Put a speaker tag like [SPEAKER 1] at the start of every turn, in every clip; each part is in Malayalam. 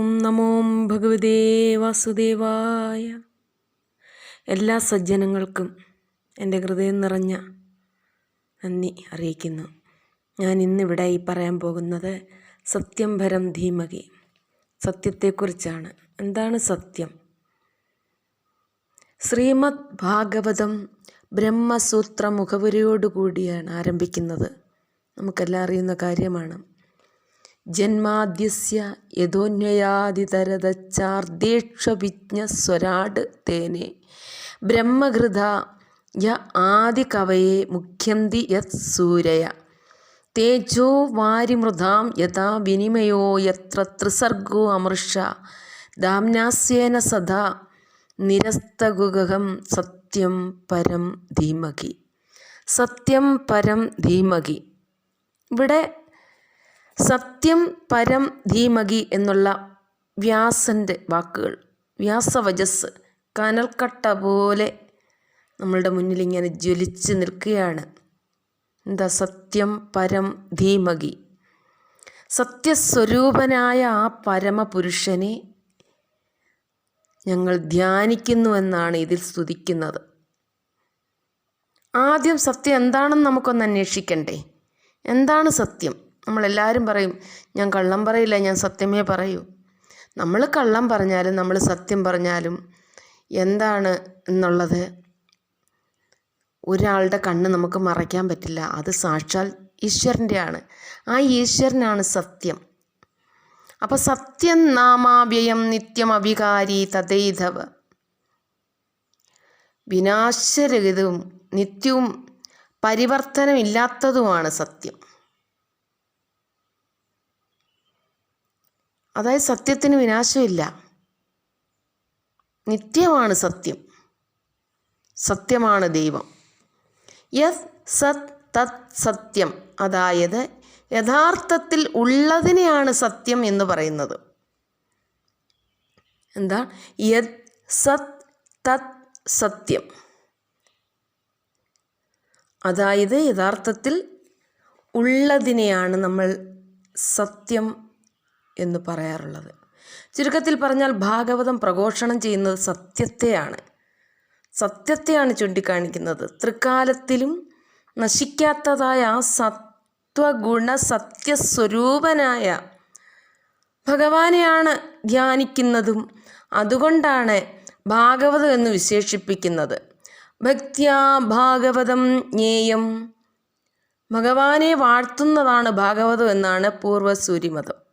[SPEAKER 1] ഓം നമോ ഭഗവതേ വാസുദേവായ. എല്ലാ സജ്ജനങ്ങൾക്കും എന്റെ ഹൃദയം നിറഞ്ഞ നന്ദി അറിയിക്കുന്നു. ഞാൻ ഇന്നിവിടെ ഈ പറയാൻ പോകുന്നത് സത്യം ഭരം ധീമകി. സത്യത്തെക്കുറിച്ചാണ്. എന്താണ് സത്യം? ശ്രീമദ് ഭാഗവതം ബ്രഹ്മസൂത്ര മുഖപുരയോടുകൂടിയാണ് ആരംഭിക്കുന്നത്. നമുക്കെല്ലാം അറിയുന്ന കാര്യമാണ്. ജന്മാദ്യസ്യ യഥോന്വയാതിതരതച്ചാർദ്ദേക്ഷവിജ്ഞസ്വരാട് തേനെ. ബ്രഹ്മഘൃത യ ആദികവയെ മുഖ്യന്തി യത് സൂരയ. തേജോ വാരിമൃതാം യഥാ വിനിമയോ യത്ര ത്രിസർഗോ അമൃഷ. ദാംനാസ്യേന സദാ നിരസ്തഗുഗഹം സത്യം പരം ധീമകി സത്യം പരം ധീമകി ഇവിടെ സത്യം പരം ധീമകി എന്നുള്ള വ്യാസന്റെ വാക്കുകൾ. വ്യാസവചസ് കനൽക്കട്ട പോലെ നമ്മളുടെ മുന്നിൽ ഇങ്ങനെ ജ്വലിച്ച് നിൽക്കുകയാണ്. എന്താ സത്യം പരം ധീമകി? സത്യസ്വരൂപനായ ആ പരമപുരുഷനെ ഞങ്ങൾ ധ്യാനിക്കുന്നുവെന്നാണ് ഇതിൽ സ്തുതിക്കുന്നത്. ആദ്യം സത്യം എന്താണെന്ന് നമുക്കൊന്ന് അന്വേഷിക്കണ്ടേ? എന്താണ് സത്യം? നമ്മളെല്ലാവരും പറയും ഞാൻ കള്ളം പറയില്ല ഞാൻ സത്യമേ പറയൂ. നമ്മൾ കള്ളം പറഞ്ഞാലും നമ്മൾ സത്യം പറഞ്ഞാലും എന്താണ് എന്നുള്ളത് ഒരാളുടെ കണ്ണ് നമുക്ക് മറയ്ക്കാൻ പറ്റില്ല. അത് സാക്ഷാൽ ഈശ്വരന്റെയാണ്. ആ ഈശ്വരനാണ് സത്യം. അപ്പോൾ സത്യം നാമാവ്യയം നിത്യം അവികാരി തഥൈതവ വിനാശരഹിതവും നിത്യവും പരിവർത്തനമില്ലാത്തതുമാണ് സത്യം. അതായത് സത്യത്തിന് വിനാശമില്ല. നിത്യമാണ് സത്യം. സത്യമാണ് ദൈവം. യത് സത് തത് സത്യം. അതായത് യഥാർത്ഥത്തിൽ ഉള്ളതിനെയാണ് സത്യം എന്ന് പറയുന്നത്. എന്താ? യത് സത് തത് സത്യം. അതായത് യഥാർത്ഥത്തിൽ ഉള്ളതിനെയാണ് നമ്മൾ സത്യം എന്ന് പറയാറുള്ളത്. ചുരുക്കത്തിൽ പറഞ്ഞാൽ ഭാഗവതം പ്രഘോഷണം ചെയ്യുന്നത് സത്യത്തെയാണ്. സത്യത്തെയാണ് ചൂണ്ടിക്കാണിക്കുന്നത്. തൃക്കാലത്തിലും നശിക്കാത്തതായ ആ സത്വഗുണ സത്യസ്വരൂപനായ ഭഗവാനെയാണ് ധ്യാനിക്കുന്നതും അതുകൊണ്ടാണ് ഭാഗവതം എന്ന് വിശേഷിപ്പിക്കുന്നത്. ഭക്തിയാ ഭാഗവതം ജ്ഞേയം. ഭഗവാനെ വാഴ്ത്തുന്നതാണ് ഭാഗവതം എന്നാണ് പൂർവസൂരിമതം.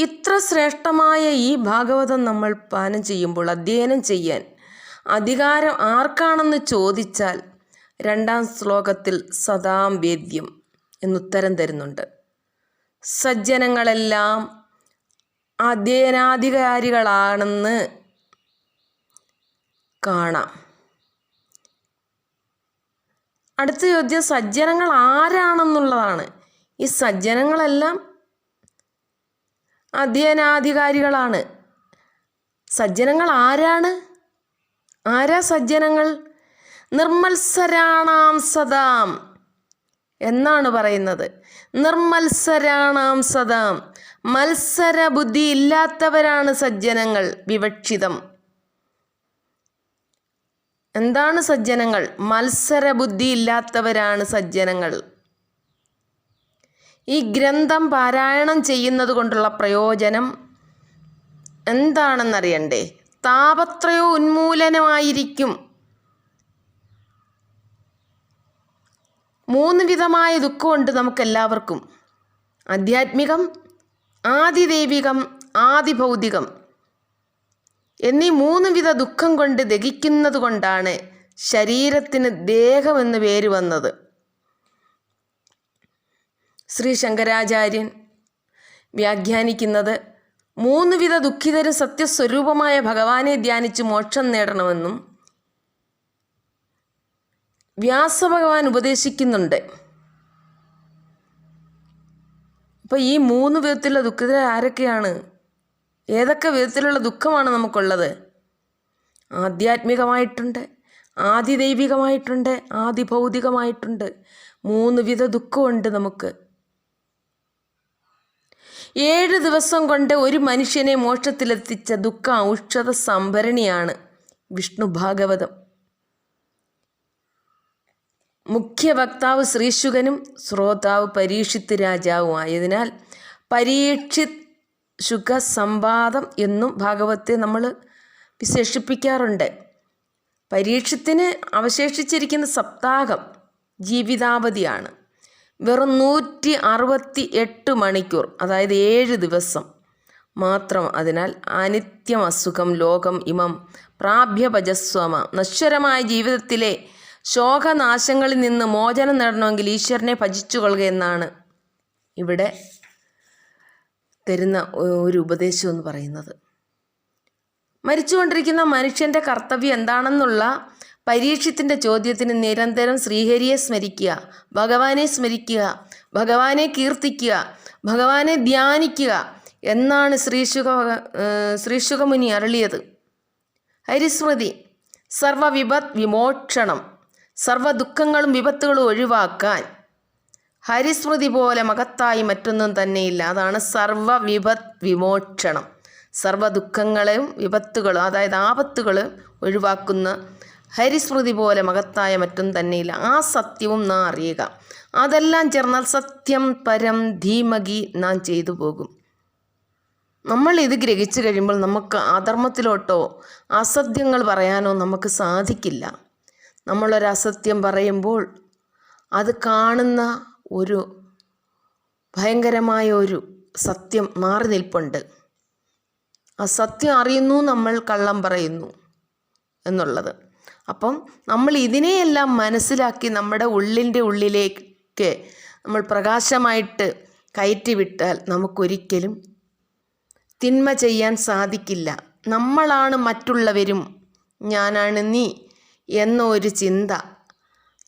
[SPEAKER 1] ഇത്ര ശ്രേഷ്ഠമായ ഈ ഭാഗവതം നമ്മൾ പാനം ചെയ്യുമ്പോൾ അധ്യയനം ചെയ്യാൻ അധികാരം ആർക്കാണെന്ന് ചോദിച്ചാൽ രണ്ടാം ശ്ലോകത്തിൽ സദാം വേദ്യം എന്നുത്തരം തരുന്നുണ്ട്. സജ്ജനങ്ങളെല്ലാം അധ്യയനാധികാരികളാണെന്ന് കാണാം. അടുത്ത ചോദ്യം സജ്ജനങ്ങൾ ആരാണെന്നുള്ളതാണ്. ഈ സജ്ജനങ്ങളെല്ലാം അധ്യയനാധികാരികളാണ്. സജ്ജനങ്ങൾ ആരാണ്? ആരാ സജ്ജനങ്ങൾ? നിർമത്സരാണാം സദാം എന്നാണ് പറയുന്നത്. നിർമത്സരാണാം സദാം. മത്സര ബുദ്ധി ഇല്ലാത്തവരാണ് സജ്ജനങ്ങൾ വിവക്ഷിതം. എന്താണ് സജ്ജനങ്ങൾ? മത്സര ബുദ്ധി ഇല്ലാത്തവരാണ് സജ്ജനങ്ങൾ. ഈ ഗ്രന്ഥം പാരായണം ചെയ്യുന്നത് കൊണ്ടുള്ള പ്രയോജനം എന്താണെന്നറിയണ്ടേ? താപത്രയോ ഉന്മൂലനമായിരിക്കും. മൂന്ന് വിധമായ ദുഃഖമുണ്ട് നമുക്കെല്ലാവർക്കും. ആധ്യാത്മികം ആദിദൈവികം ആദിഭൗതികം. എന്നീ മൂന്ന് വിധ ദുഃഖം കൊണ്ട് ദഹിക്കുന്നത് കൊണ്ടാണ് ശരീരത്തിന് ദേഹമെന്ന് പേര് വന്നത്. ശ്രീ ശങ്കരാചാര്യൻ വ്യാഖ്യാനിക്കുന്നത് മൂന്ന് വിധ ദുഃഖിതരും സത്യസ്വരൂപമായ ഭഗവാനെ ധ്യാനിച്ച് മോക്ഷം നേടണമെന്നും വ്യാസഭഗവാൻ ഉപദേശിക്കുന്നുണ്ട്. അപ്പോൾ ഈ മൂന്ന് വിധത്തിലുള്ള ദുഃഖിതർ ആരൊക്കെയാണ്? ഏതൊക്കെ വിധത്തിലുള്ള ദുഃഖമാണ് നമുക്കുള്ളത്? ആധ്യാത്മികമായിട്ടുണ്ട് ആദിദൈവികമായിട്ടുണ്ട് ആദിഭൗതികമായിട്ടുണ്ട്. മൂന്ന് വിധ ദുഃഖമുണ്ട് നമുക്ക്. ഏഴ് ദിവസം കൊണ്ട് ഒരു മനുഷ്യനെ മോക്ഷത്തിലെത്തിച്ച ദുഃഖ ഔഷധ സംഭരണിയാണ് വിഷ്ണു ഭാഗവതം. മുഖ്യ വക്താവ് ശ്രീശുഖനും ശ്രോതാവ് പരീക്ഷിത്ത് രാജാവും ആയതിനാൽ പരീക്ഷിത് ശുഖ സംവാദം എന്നും ഭാഗവത്തെ നമ്മൾ വിശേഷിപ്പിക്കാറുണ്ട്. പരീക്ഷത്തിന് അവശേഷിച്ചിരിക്കുന്ന സപ്താഹം ജീവിതാവധിയാണ്. വെറും നൂറ്റി അറുപത്തി എട്ട് മണിക്കൂർ അതായത് ഏഴ് ദിവസം മാത്രം അതിനാൽ അനിത്യം അസുഖം ലോകം ഇമം പ്രാഭ്യഭജസ്വമ നശ്വരമായ ജീവിതത്തിലെ ശോകനാശങ്ങളിൽ നിന്ന് മോചനം നേടണമെങ്കിൽ ഈശ്വരനെ ഭജിച്ചു കൊള്ളുക എന്നാണ് ഇവിടെ തരുന്ന ഒരു ഉപദേശം എന്ന് പറയുന്നത്. മരിച്ചുകൊണ്ടിരിക്കുന്ന മനുഷ്യന്റെ കർത്തവ്യം എന്താണെന്നുള്ള പരീക്ഷത്തിന്റെ ചോദ്യത്തിന് നിരന്തരം ശ്രീഹരിയെ സ്മരിക്കുക ഭഗവാനെ സ്മരിക്കുക ഭഗവാനെ കീർത്തിക്കുക ഭഗവാനെ ധ്യാനിക്കുക എന്നാണ് ശ്രീശുഖ ശ്രീശുഖമുനി അരളിയത്. ഹരിസ്മൃതി സർവവിപത് വിമോക്ഷണം സർവ ദുഃഖങ്ങളും വിപത്തുകളും ഒഴിവാക്കാൻ ഹരിസ്മൃതി പോലെ മകത്തായി മറ്റൊന്നും തന്നെയില്ല. അതാണ് സർവവിപത് വിമോക്ഷണം. സർവ ദുഃഖങ്ങളെയും വിപത്തുകളും അതായത് ആപത്തുകൾ ഒഴിവാക്കുന്ന ഹരിസ്മൃതി പോലെ മഹത്തായ മറ്റും തന്നെയില്ല. ആ സത്യവും നാം അറിയുക. അതെല്ലാം ചേർന്നാൽ സത്യം പരം ധീമകി നാം ചെയ്തു പോകും. നമ്മൾ ഇത് ഗ്രഹിച്ചു കഴിയുമ്പോൾ നമുക്ക് അധർമ്മത്തിലോട്ടോ അസത്യങ്ങൾ പറയാനോ നമുക്ക് സാധിക്കില്ല. നമ്മളൊരു അസത്യം പറയുമ്പോൾ അത് കാണുന്ന ഒരു ഭയങ്കരമായ ഒരു സത്യം മാറി നിൽപ്പുണ്ട്. ആ സത്യം അറിയുന്നു നമ്മൾ കള്ളം പറയുന്നു എന്നുള്ളത്. അപ്പം നമ്മൾ ഇതിനെയെല്ലാം മനസ്സിലാക്കി നമ്മുടെ ഉള്ളിന്റെ ഉള്ളിലേക്ക് നമ്മൾ പ്രകാശമായിട്ട് കയറ്റി വിട്ടാൽ നമുക്കൊരിക്കലും തിന്മ ചെയ്യാൻ സാധിക്കില്ല. നമ്മളാണ് മറ്റുള്ളവരും ഞാനാണ് നീ എന്ന ഒരു ചിന്ത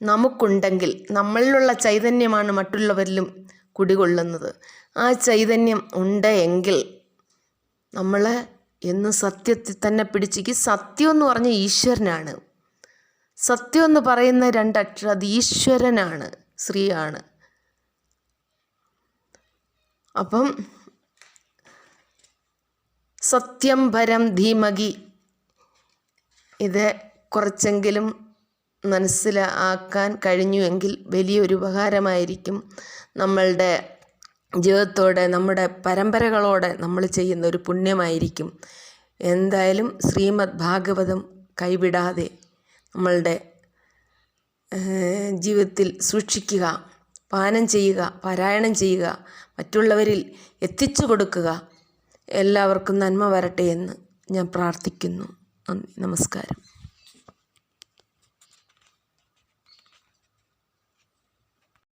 [SPEAKER 1] നമുക്കുണ്ടെങ്കിൽ നമ്മളിലുള്ള ചൈതന്യമാണ് മറ്റുള്ളവരിലും കുടികൊള്ളുന്നത്. ആ ചൈതന്യം ഉണ്ട് എങ്കിൽ നമ്മൾ എന്ന് സത്യത്തിൽ തന്നെ പിടിച്ചിക്ക് സത്യം എന്ന് പറഞ്ഞ ഈശ്വരനാണ്. സത്യം എന്ന് പറയുന്ന രണ്ടക്ഷരം അത് ഈശ്വരനാണ് ശ്രീയാണ് അപ്പം സത്യം ഭരം ധീമകി. ഇത് കുറച്ചെങ്കിലും മനസ്സിലാക്കാൻ കഴിഞ്ഞുവെങ്കിൽ വലിയൊരു ഉപകാരമായിരിക്കും. നമ്മളുടെ ജീവിതത്തോടെ നമ്മുടെ പരമ്പരകളോടെ നമ്മൾ ചെയ്യുന്ന ഒരു പുണ്യമായിരിക്കും. എന്തായാലും ശ്രീമദ് ഭാഗവതം കൈവിടാതെ നമ്മളുടെ ജീവിതത്തിൽ സൂക്ഷിക്കുക പാനം ചെയ്യുക പാരായണം ചെയ്യുക മറ്റുള്ളവരിൽ എത്തിച്ചു കൊടുക്കുക. എല്ലാവർക്കും നന്മ വരട്ടെ എന്ന് ഞാൻ പ്രാർത്ഥിക്കുന്നു. നന്ദി. നമസ്കാരം.